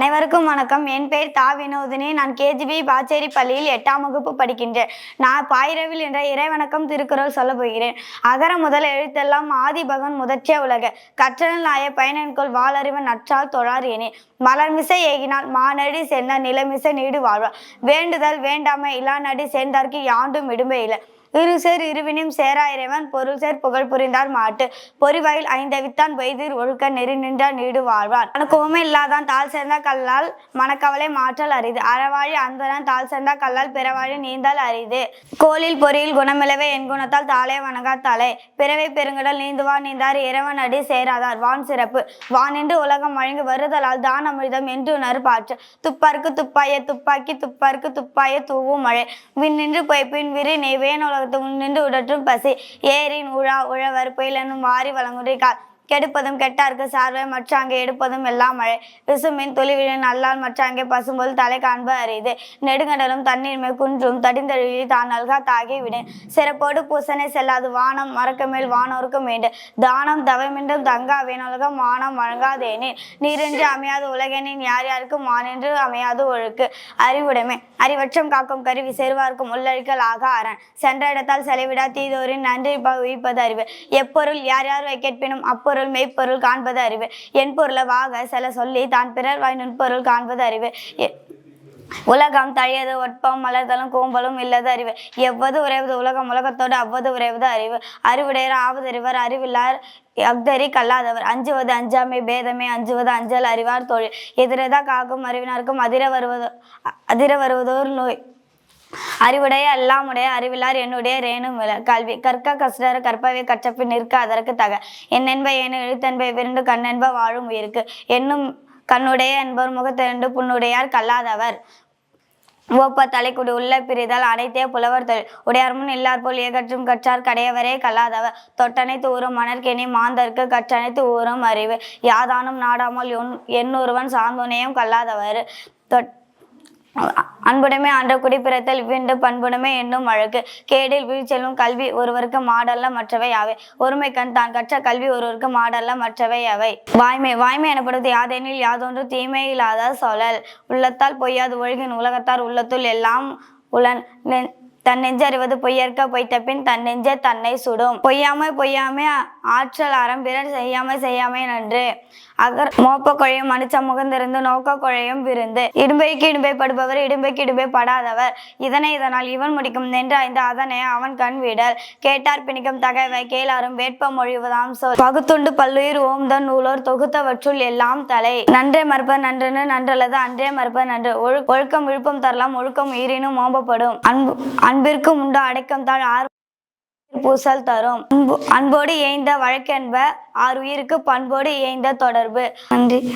அனைவருக்கும் வணக்கம். என் பெயர் தா வினோதினி. நான் கேஜிபி பாச்சேரி பள்ளியில் எட்டாம் வகுப்பு படிக்கின்றேன். நான் பாயிரவில் என்ற இறைவணக்கம் திருக்குறள் சொல்ல போகிறேன். அகர முதல் எழுத்தெல்லாம் ஆதிபகன் முதற்சிய உலக. கற்றல் நாய பயனன்கொள் வாளறிவன் நற்றால் தொழார் எனே. மலர்மிசை ஏகினால் மானடி சேர்ந்த நிலமிசை நீடு வாழ்வார் வேண்டுதல் வேண்டாமை இல்லா நடி சேர்ந்தார்க்கு யாண்டும் இடும்பே இல்லை. இரு சேர் இருவினும் சேரா இறைவன் பொருள் சேர் புகழ் புரிந்தார் மாட்டு. பொறிவாயில் ஐந்தவித்தான் வைதிர் ஒழுக்க நெறி நின்றார் நீடு வாழ்வார். அனுக்கோமே இல்லாதான் தாள் சேர்ந்த கல்லால் மனக்கவலை மாற்றல் அரிது. அறவாழி அன்பதான் தாள் சேர்ந்த கல்லால் பிறவாழி நீந்தால் அரிது. கோலில் பொறியில் குணமிலவே என் குணத்தால் தாளே வணங்கா தலை பிறவை பெருங்கடல் நீந்துவா நீந்தார் இறைவன் அடி சேராதார். வான் சிறப்பு. வான் என்று உலகம் வழங்கி வருதலால் தான் அமிர்தம் என்று பாற்று. துப்பார்க்கு துப்பாய துப்பாக்கி துப்பார்க்கு துப்பாய தூவும் மழை. வின் நின்று பொய்ப்பின் விரி நெய்வேன் உலகத்து முன்னின்று உடற்றும் பசி. ஏரின் உழா உழவர் புயலனும் வாரி வழங்குறை கால். கெடுப்பதும் கெட்டார்க்கு சார்வை மற்றாங்கே எடுப்பதும் எல்லாம் மழை விசுமின் தொழிலின் அல்லால் மற்றாங்கே பசும்போல் தலை காண்ப அறிது நெடுங்கடலும் தண்ணீர் குன்றும் தடிந்தழுவி தான் நல்கா தாகி விடேன் சிறப்போடு பூசனை செல்லாது வானம் மறக்க மேல் வானோருக்கு மீண்டு தானம் தவமின்றும் தங்கா வேணுலகம் வானம் வழங்காதேனே நீரின்றி அமையாது உலகெனின் யார் யாருக்கும் மானென்று அமையாது ஒழுக்கு. அறிவுடைமை அறிவற்றம் காக்கும் கருவி சேர்வார்க்கும் உள்ளழிக்கல் ஆக அரண் சென்ற இடத்தால் செலவிடா தீதோரின் நன்றி உயிப்பது அறிவு. எப்பொருள் யார் யார் கேட்பினும் அப்பொருள் பொருள் மெய்ப்பொருள் காண்பது அறிவு. என் பொருளை வாக சில சொல்லி தான் பிறர் வாய் நுண்பொருள் காண்பது அறிவு. உலகம் தழியது ஒட்பம் மலர்தலும் கூம்பலும் இல்லது அறிவு. எவ்வது உறைவது உலகம் உலகத்தோடு அவ்வது உறைவது அறிவு. அறிவுடையர் ஆவதறிவர் அறிவில்லார் அக்தரி கல்லாதவர். அஞ்சுவது அஞ்சாமை பேதமே அஞ்சுவது அஞ்சல் அறிவார் தொழில். எதிரதா காக்கும் அறிவினார்க்கும் அதிர வருவது அதிர வருவதோர் நோய். அறிவுடைய எல்லாமுடைய அறிவிலார் என்னுடைய ரேணும் கல்வி கற்க கஸ்டர கற்பவை கற்றப்பின் நிற்க அதற்கு தக. என்னென்ப ஏனு எழுத்தென்பை விருண்டு கண்ணென்ப வாழும் உயிருக்கு. என்னும் கண்ணுடைய என்பவர் முகத்திரண்டு புண்ணுடையார் கல்லாதவர். ஓப்ப தலைக்குடி உள்ள பிரிதல் அனைத்தே புலவர் தொழில். உடையார் முன் இல்லார் போல் ஏகற்றும் கற்றார் கடையவரே கல்லாதவர். தொட்டனைத்து ஊறும் மணற்கெனி மாந்தர்க்கு கற்றனைத்து ஊறும் அறிவு. யாதானும் நாடாமல் என் எண்ணூறுவன் சாந்துணையும் கல்லாதவர். தொட் அன்புடைமை ஆண்ட குடிப்பிறத்தல் இவ்விண்டு பண்புடைமை என்னும் வழக்கு கேடில் வீழ்ச்செல்லும் கல்வி ஒருவருக்கு மாடல்ல மற்றவை அவை ஒருமை கண் தான் கற்ற கல்வி ஒருவருக்கு மாடல்ல மற்றவை அவை வாய்மை வாய்மை எனப்படுவது யாதெனில் யாதொன்று தீமை இல்லாத சொல்லல் உள்ளத்தால் பொய்யாது ஒழுகின் உலகத்தார் உள்ளத்துள் எல்லாம் உளன் தன் நெஞ்சு அறிவது பொய்யற்க பொய்த்த பின் தன் நெஞ்சே தன்னை சுடும். பொய்யாமை பொய்யாமை ஆற்றல் அறம் பிறர் செய்யாமை செய்யாமை நன்று. அகர் மோப்ப குழையும் மனுச்ச முகந்திருந்து நோக்க குழையும் விருந்து. இடும்பைக்கு இடும்பை படுபவர் இடும்பைக்கு இடும்பை படாதவர் இதனை இதனால் இவன் முடிக்கும் நின்று ஐந்து அதனை அவன் கண் விடல். கேட்டார் பிணிக்கும் தகைவை கேளாரும் வேட்ப மொழிவதாம் சொல். பகுத்துண்டு பல்லுயிர் ஓம்தன் நூலோர் தொகுத்தவற்றுள் எல்லாம் தலை. நன்றே மறுப்ப நன்றுன்னு நன்றல்லது அன்றே மறுப்ப நன்று. ஒழுக்கம் விழுப்பம் தரலாம் ஒழுக்கம் உயிரினும் ஓம்பப்படும். அன்பு அன்பிற்கு உண்டு. அடைக்கம் தாழ் ஆறு பூசல் தரும். அன்போடு ஏய்ந்த வழக்கென்ப ஆறு உயிருக்கு பண்போடு ஏய்ந்த தொடர்பு. நன்றி.